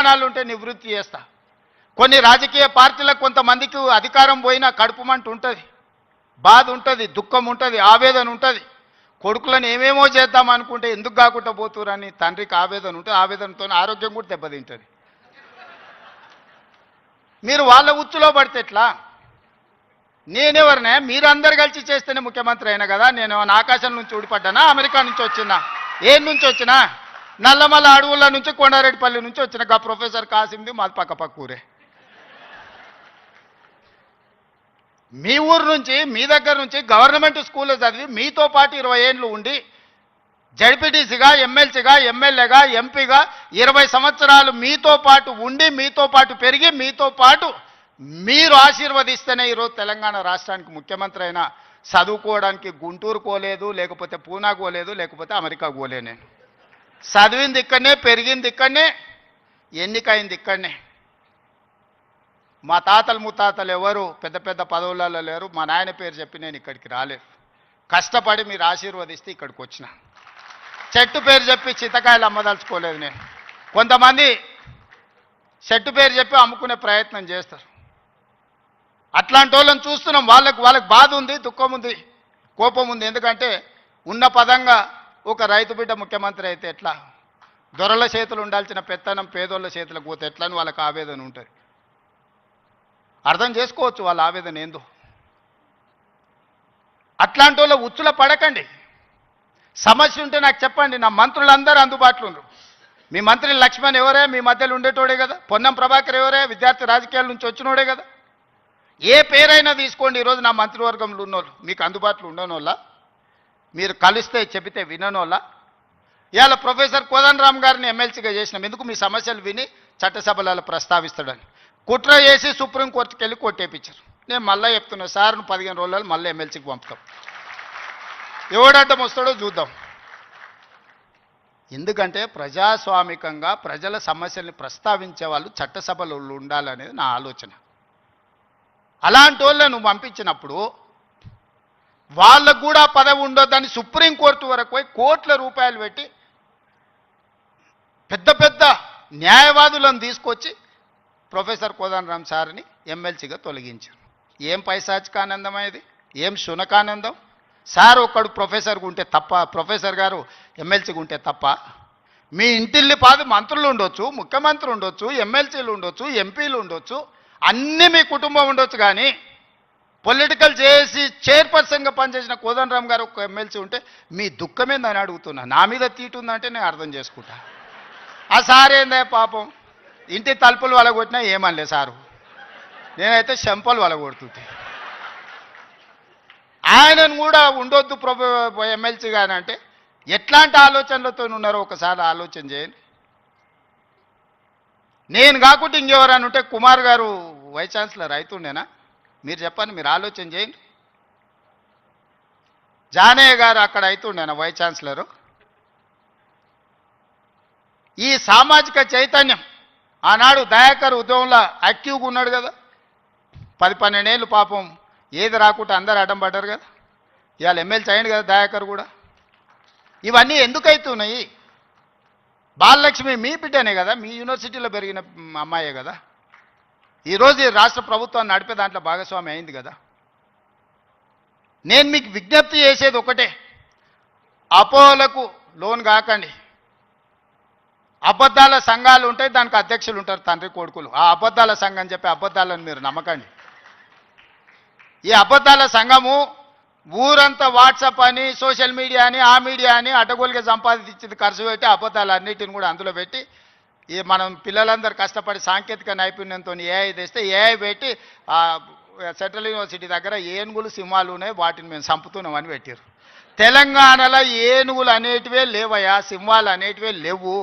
స్థానాలు ఉంటే నివృత్తి చేస్తా. కొన్ని రాజకీయ పార్టీలకు కొంతమందికి అధికారం పోయినా కడుపుమంట ఉంటుంది బాధ ఉంటుంది దుఃఖం ఉంటుంది ఆవేదన ఉంటుంది. కొడుకులను ఏమేమో చేద్దాం అనుకుంటే ఎందుకు కాకుండా పోతురని తండ్రికి ఆవేదన ఉంటుంది ఆవేదనతో ఆరోగ్యం కూడా దెబ్బతింటుంది. మీరు వాళ్ళ ఉచ్చులో పడితే ఎట్లా? నేనెవరినే? మీరందరు కలిసి చేస్తేనే ముఖ్యమంత్రి అయినా కదా? నేను ఆకాశం నుంచి ఊడిపడ్డానా? అమెరికా నుంచి వచ్చినా ఏం నుంచి వచ్చినా? నల్లమల అడవుల నుంచి కొండారెడ్డిపల్లి నుంచి వచ్చిన గా ప్రొఫెసర్ కాసింది మాది పక్క పక్క ఊరే మీ ఊరు నుంచి మీ దగ్గర నుంచి గవర్నమెంట్ స్కూల్లో చదివి మీతో పాటు ఇరవై ఏళ్ళు ఉండి జడ్పీటీసీగా ఎమ్మెల్సీగా ఎమ్మెల్యేగా ఎంపీగా ఇరవై సంవత్సరాలు మీతో పాటు ఉండి మీతో పాటు పెరిగి మీతో పాటు మీరు ఆశీర్వదిస్తేనే ఈరోజు తెలంగాణ రాష్ట్రానికి ముఖ్యమంత్రి అయినా చదువుకోవడానికి గుంటూరు పోలేదు లేకపోతే పూనా పోలేదు లేకపోతే అమెరికా పోలే నేను చదివింది ఇక్కడనే పెరిగింది ఇక్కడనే ఎన్నికైంది ఇక్కడనే. మా తాతలు ముత్తాతలు ఎవరు? పెద్ద పెద్ద పదవులలో లేరు. మా నాయన పేరు చెప్పి నేను ఇక్కడికి రాలేదు. కష్టపడి మీరు ఆశీర్వదిస్తే ఇక్కడికి వచ్చిన. చెట్టు పేరు చెప్పి చిత్తకాయలు అమ్మదలుచుకోలేదు నేను. కొంతమంది చెట్టు పేరు చెప్పి అమ్ముకునే ప్రయత్నం చేస్తారు. అట్లాంటి వాళ్ళని చూస్తున్నాం. వాళ్ళకి వాళ్ళకి బాధ ఉంది దుఃఖం ఉంది కోపం ఉంది. ఎందుకంటే ఉన్న పదంగా ఒక రైతు బిడ్డ ముఖ్యమంత్రి అయితే ఎట్లా? దొరల చేతులు ఉండాల్సిన పెత్తనం పేదోళ్ళ చేతులకు పోతే ఎట్లా అని వాళ్ళకి ఆవేదన ఉంటుంది. అర్థం చేసుకోవచ్చు వాళ్ళ ఆవేదన ఏందో. అట్లాంటి వాళ్ళ ఉచ్చుల పడకండి. సమస్య ఉంటే నాకు చెప్పండి నా మంత్రులందరూ అందుబాటులో ఉన్నారు మీ మంత్రి లక్ష్మణ్ ఎవరే? మీ మధ్యలో ఉండేటోడే కదా. పొన్నం ప్రభాకర్ ఎవరే? విద్యార్థి రాజకీయాల నుంచి వచ్చినోడే కదా. ఏ పేరైనా తీసుకోండి. ఈరోజు నా మంత్రివర్గంలో ఉన్నోళ్ళు మీకు అందుబాటులో ఉండనోళ్ళ? మీరు కలిస్తే చెబితే విననోళ్ళ ఇవాళ ప్రొఫెసర్ కోదండరామ్ రామ్ గారిని ఎమ్మెల్సీగా చేసినాం. ఎందుకు మీ సమస్యలు విని చట్టసభలలో ప్రస్తావిస్తాడని? కుట్ర చేసి సుప్రీంకోర్టుకి వెళ్ళి కొట్టేపించారు నేను మళ్ళీ చెప్తున్నా సార్ను పదిహేను రోజులు మళ్ళీ ఎమ్మెల్సీకి పంపుతాం. ఎవడడ్డం వస్తాడో చూద్దాం. ఎందుకంటే ప్రజాస్వామికంగా ప్రజల సమస్యల్ని ప్రస్తావించే వాళ్ళు చట్టసభలో ఉండాలనేది నా ఆలోచన. అలాంటి వాళ్ళని నువ్వు పంపించినప్పుడు వాళ్ళకు కూడా పదవి ఉండొద్దని సుప్రీంకోర్టు వరకు పోయి కోట్ల రూపాయలు పెట్టి పెద్ద పెద్ద న్యాయవాదులను తీసుకొచ్చి ప్రొఫెసర్ కోదండరామ్ సార్ని ఎమ్మెల్సీగా తొలగించారు. ఏం పైశాచికానందం అనేది ఏం శునకానందం? సార్ ఒక్కడు ప్రొఫెసర్గా ఉంటే తప్ప ప్రొఫెసర్ గారు ఎమ్మెల్సీగా ఉంటే తప్ప మీ ఇంటిల్లి పాదు మంత్రులు ఉండొచ్చు ముఖ్యమంత్రి ఉండొచ్చు ఎమ్మెల్సీలు ఉండొచ్చు ఎంపీలు ఉండొచ్చు అన్నీ మీ కుటుంబం ఉండొచ్చు కానీ పొలిటికల్ చేసి చైర్పర్సన్గా పనిచేసిన కోదండరామ్ గారు ఒక ఎమ్మెల్సీ ఉంటే మీ దుఃఖమేందని అడుగుతున్నా. నా మీద తీటుందంటే నేను అర్థం చేసుకుంటా. ఆ సార్ ఏందే పాపం? ఇంటి తలుపులు వలగొట్టినా ఏమనలే సారు. నేనైతే చెంపలు వలగొడుతుంది ఆయనను కూడా ఉండొద్దు ప్రభు ఎమ్మెల్సీ గాని అంటే ఎట్లాంటి ఆలోచనలతో ఉన్నారో ఒకసారి ఆలోచన చేయండి. నేను కాకుండా ఇంకెవరని ఉంటే కుమార్ గారు వైస్ ఛాన్సలర్ అవుతుండేనా మీరు చెప్పండి మీరు ఆలోచన చేయండి. జానయ్య గారు అక్కడ అవుతుండేనా వైస్ ఛాన్సలరు. ఈ సామాజిక చైతన్యం ఆనాడు దయాకర్ ఉద్యమంలో యాక్టివ్గా ఉన్నాడు కదా. పది పన్నెండేళ్ళు పాపం ఏది రాకుండా అందరు అడ్డం పడ్డారు కదా. ఇవాళ ఎమ్మెల్సీ అయ్యింది కదా దయాకర్ కూడా. ఇవన్నీ ఎందుకైతున్నాయి బాలలక్ష్మి మీ బిడ్డనే కదా మీ యూనివర్సిటీలో పెరిగిన అమ్మాయే కదా. ఈరోజు రాష్ట్ర ప్రభుత్వాన్ని నడిపే దాంట్లో భాగస్వామి అయింది కదా. నేను మీకు విజ్ఞప్తి చేసేది ఒకటే. అపోహలకు లోన్ కాకండి. అబద్ధాల సంఘాలు ఉంటాయి దానికి అధ్యక్షులు ఉంటారు తండ్రి కొడుకులు. ఆ అబద్ధాల సంఘం చెప్పి అబద్ధాలను మీరు నమ్మకండి. ఈ అబద్ధాల సంఘము ఊరంతా వాట్సాప్ అని సోషల్ మీడియా అని ఆ మీడియా అని అటగోలుగా సంపాదించింది ఖర్చు పెట్టి అబద్ధాలు అన్నిటిని కూడా అందులో పెట్టి ఈ మనం పిల్లలందరూ కష్టపడి సాంకేతిక నైపుణ్యంతో ఏఐ తెస్తే ఏఐ పెట్టి సెంట్రల్ యూనివర్సిటీ దగ్గర ఏనుగులు సింహాలు ఉన్నాయి. వాటిని మేము చంపుతున్నాం అని పెట్టారు తెలంగాణలో ఏనుగులు అనేటివే లేవయ్యా సింహాలు అనేటివే లేవు.